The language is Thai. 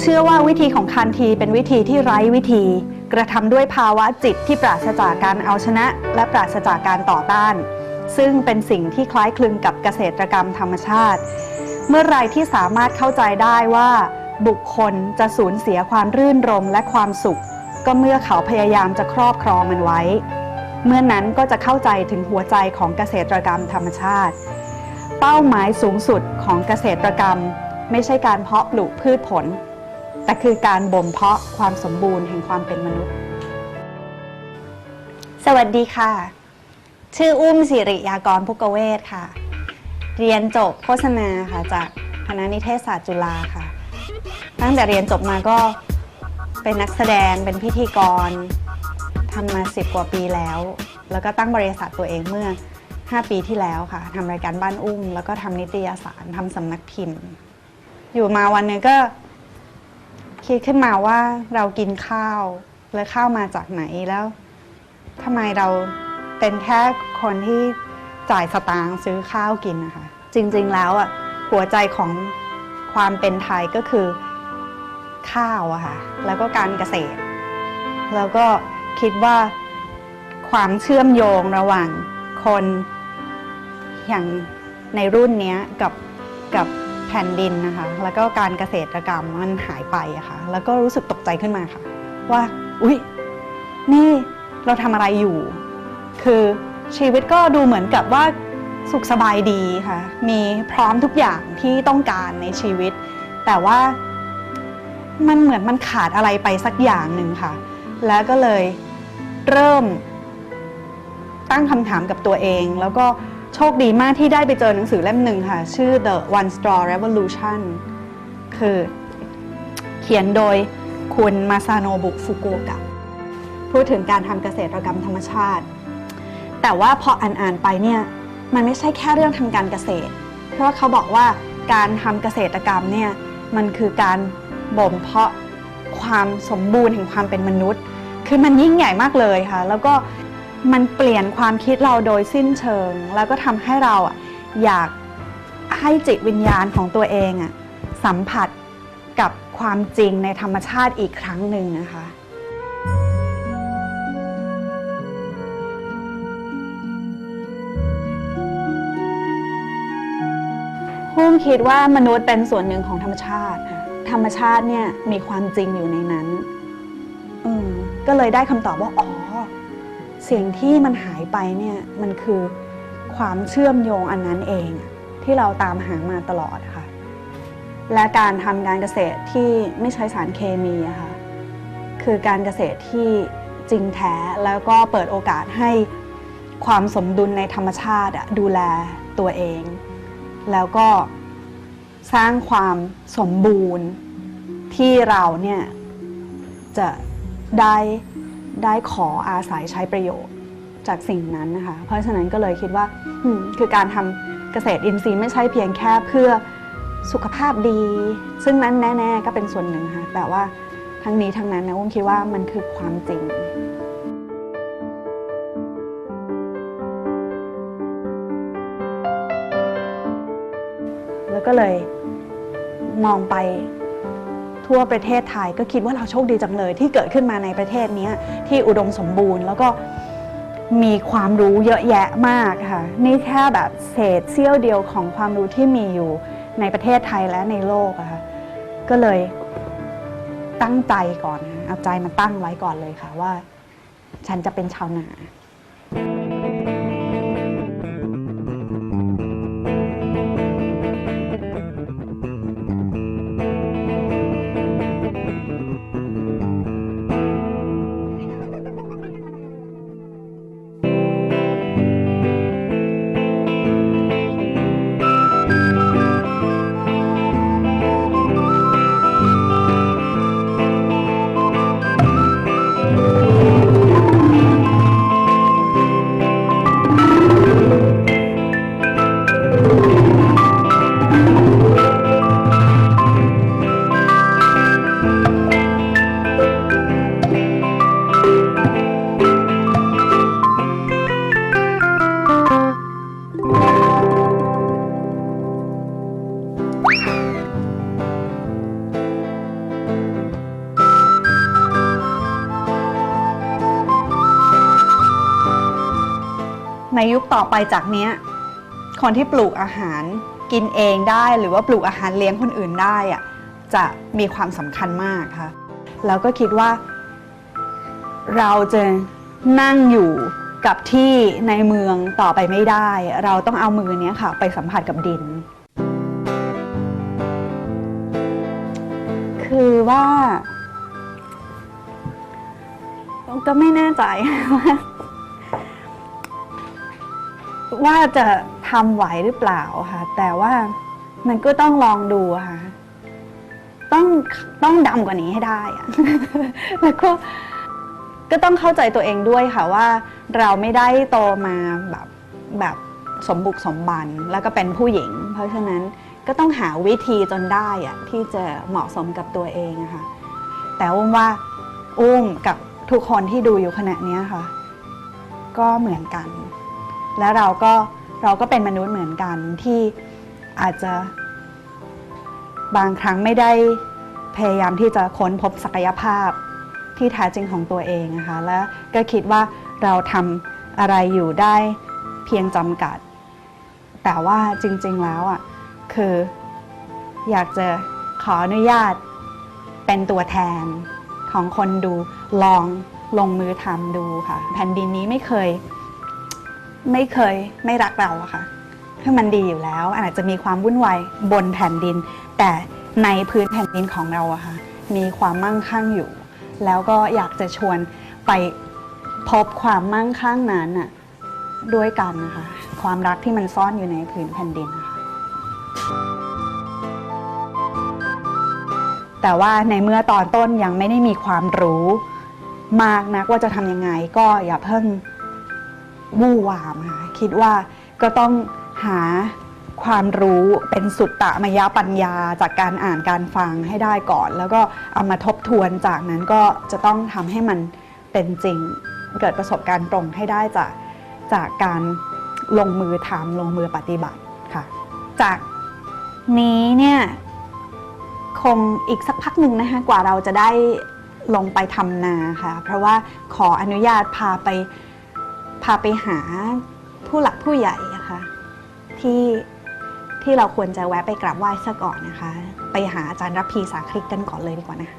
เชื่อว่าวิธีของคันทีเป็นวิธีที่ไร้วิธี กระทำด้วยภาวะจิตที่ปราศจากการเอาชนะ และปราศจากการต่อต้าน ซึ่งเป็นสิ่งที่คล้ายคลึงกับเกษตรกรรมธรรมชาติ เมื่อไรที่สามารถเข้าใจได้ว่า บุคคลจะสูญเสียความรื่นรมและความสุข ก็เมื่อเขาพยายามจะครอบครองมันไว้ เมื่อนั้นก็จะเข้าใจถึงหัวใจของเกษตรกรรมธรรมชาติ เป้าหมายสูงสุดของเกษตรกรรม ไม่ใช่การเพาะปลูกพืชผล แต่คือการบ่มเพาะความสมบูรณ์แห่งความเป็นมนุษย์ สวัสดีค่ะ ชื่ออุ้มสิริยากรพุกเวศค่ะ เรียนจบโฆษณาค่ะจากคณะนิเทศศาสตร์จุฬาค่ะ ตั้งแต่เรียนจบมาก็เป็นนักแสดงเป็นพิธีกรทำมาสิบกว่าปีแล้ว แล้วก็ตั้งบริษัทตัวเองเมื่อ 5 ปีที่แล้วค่ะทำรายการบ้านอุ้ม แล้วก็ทำนิตยสารทำสำนักพิมพ์ อยู่มาวันหนึงก็ คิดขึ้นมาว่าเรากินข้าวแล้วข้าวมาจากไหนแล้วทำไมเราเป็นแค่คนที่จ่ายสตางค์ซื้อข้าวกินนะคะจริงๆแล้วอะหัวใจของความเป็นไทยก็คือข้าวอะค่ะแล้วก็การเกษตร แล้วก็คิดว่าความเชื่อมโยงระหว่างคนอย่างในรุ่นนี้กับกับ ผ่นดินนะคะ แล้วก็การเกษตรกรรมมันหายไปอะค่ะ แล้วก็รู้สึกตกใจขึ้นมาค่ะ ว่า อุ๊ย นี่เราทำอะไรอยู่ คือชีวิตก็ดูเหมือนกับว่าสุขสบายดีค่ะ มีพร้อมทุกอย่างที่ต้องการในชีวิต แต่ว่ามันเหมือนมันขาดอะไรไปสักอย่างหนึ่งค่ะ แล้วก็เลยเริ่มตั้งคำถามกับตัวเอง แล้วก็ โชคดีมากที่ได้ไปเจอหนังสือเล่มหนึ่งค่ะ ชื่อ The One Straw Revolution คือเขียนโดยคุณมาซาโนบุฟุกุกะพูดถึงการทำเกษตรกรรมธรรมชาติ แต่ว่าพออ่านๆไปเนี่ยมันไม่ใช่แค่เรื่องทางการเกษตร เพราะเขาบอกว่าการทำเกษตรกรรมเนี่ยมันคือการบ่มเพาะความสมบูรณ์แห่งความเป็นมนุษย์ คือมันยิ่งใหญ่มากเลยค่ะ แล้วก็ มันเปลี่ยนความคิดเราโดยสิ้นเชิง แล้วก็ทำให้เราอะอยากให้จิตวิญญาณของตัวเองอะสัมผัสกับความจริงในธรรมชาติอีกครั้งหนึ่งนะคะหุ้มคิดว่ามนุษย์เป็นส่วนหนึ่งของธรรมชาติค่ะธรรมชาติเนี่ยมีความจริงอยู่ในนั้น อืมก็เลยได้คำตอบว่าอ๋อ สิ่งที่มันหายไปเนี่ยมันคือความเชื่อมโยงอันนั้นเองที่เราตามหามาตลอดค่ะ และการทำการเกษตรที่ไม่ใช้สารเคมีค่ะคือการเกษตรที่จริงแท้แล้วก็เปิดโอกาสให้ความสมดุลในธรรมชาติดูแลตัวเอง แล้วก็สร้างความสมบูรณ์ที่เราเนี่ยจะได้ ได้ขออาศัยใช้ประโยชน์จากสิ่งนั้นนะคะ เพราะฉะนั้นก็เลยคิดว่าคือการทำเกษตรอินทรีย์ไม่ใช่เพียงแค่เพื่อสุขภาพดี ซึ่งนั้นแน่ ๆ ก็เป็นส่วนหนึ่งค่ะ แต่ว่าทั้งนี้ทั้งนั้นนะอุ้มคิดว่ามันคือความจริงแล้วก็เลยมองไป ทั่วประเทศไทยก็คิดว่าเราโชคดีจังเลย ที่เกิดขึ้นมาในประเทศนี้ที่อุดมสมบูรณ์แล้วก็มีความรู้เยอะแยะมากค่ะ นี่แค่แบบเศษเสี้ยวเดียวของความรู้ที่มีอยู่ในประเทศไทยและในโลกอะค่ะก็เลยตั้งใจก่อนเอาใจมาตั้งไว้ก่อนเลยค่ะว่า ฉันจะเป็นชาวนา ในยุคต่อไปจากเนี้ยคนที่ปลูกอาหารกินเองได้หรือว่าปลูกอาหารเลี้ยงคนอื่นได้อะจะมีความสำคัญมากค่ะแล้วก็คิดว่า เราจะนั่งอยู่กับที่ในเมืองต่อไปไม่ได้ เราต้องเอามือเนี้ยค่ะ ไปสัมผัสกับดิน คือว่าก็ไม่แน่ใจว่า ว่าจะทำไหวหรือเปล่าค่ะ แต่ว่ามันก็ต้องลองดูค่ะ ต้องต้องดำกว่านี้ให้ได้อะแล้วก็ก็ต้องเข้าใจตัวเองด้วยค่ะว่า เราไม่ได้โตมาแบบแบบสมบุกสมบันแล้วก็เป็นผู้หญิง เพราะฉะนั้นก็ต้องหาวิธีจนได้อะที่จะเหมาะสมกับตัวเองอะค่ะ แต่อุ้มว่าอุ้มกับทุกคนที่ดูอยู่ขณะนี้ค่ะ ก็เหมือนกัน และเราก็เราก็เป็นมนุษย์เหมือนกันที่อาจจะบางครั้งไม่ได้พยายามที่จะค้นพบศักยภาพที่แท้จริงของตัวเองนะคะและก็คิดว่าเราทำอะไรอยู่ได้เพียงจำกัด แต่ว่าจริงๆแล้วอะคืออยากจะขออนุญาตเป็นตัวแทนของคนดูลองลงมือทำดูค่ะ แผ่นดินนี้ไม่เคย ไม่เคยไม่รักเราอะค่ะคือมันดีอยู่แล้ว อาจจะมีความวุ่นวายบนแผ่นดิน แต่ในพื้นแผ่นดินของเราอะค่ะมีความมั่งคั่งอยู่ แล้วก็อยากจะชวนไปพบความมั่งคั่งนั้นน่ะด้วยกันนะคะความรักที่มันซ่อนอยู่ในพื้นแผ่นดินนะคะแต่ว่าในเมื่อตอนต้นยังไม่ได้มีความรู้มากนักว่าจะทำยังไง ก็อย่าเพิ่ง วู่วามค่ะคิดว่าก็ต้องหาความรู้เป็นสุตตะมยปัญญาจากการอ่านการฟังให้ได้ก่อน แล้วก็เอามาทบทวนจากนั้นก็จะต้องทำให้มันเป็นจริงเกิดประสบการณ์ตรงให้ได้จากจากการลงมือทำลงมือปฏิบัติค่ะ จากนี้เนี่ยคงอีกสักพักหนึ่งนะคะกว่าเราจะได้ลงไปทำนาค่ะ เพราะว่าขออนุญาตพาไป พาไปหาผู้หลักผู้ใหญ่ะค่ะที่ที่เราควรจะแวะไปกราบไหว้ซะก่อนนะคะ ไปหาอาจารย์รับพีสาคริกกันก่อนเลยดีกว่านะะ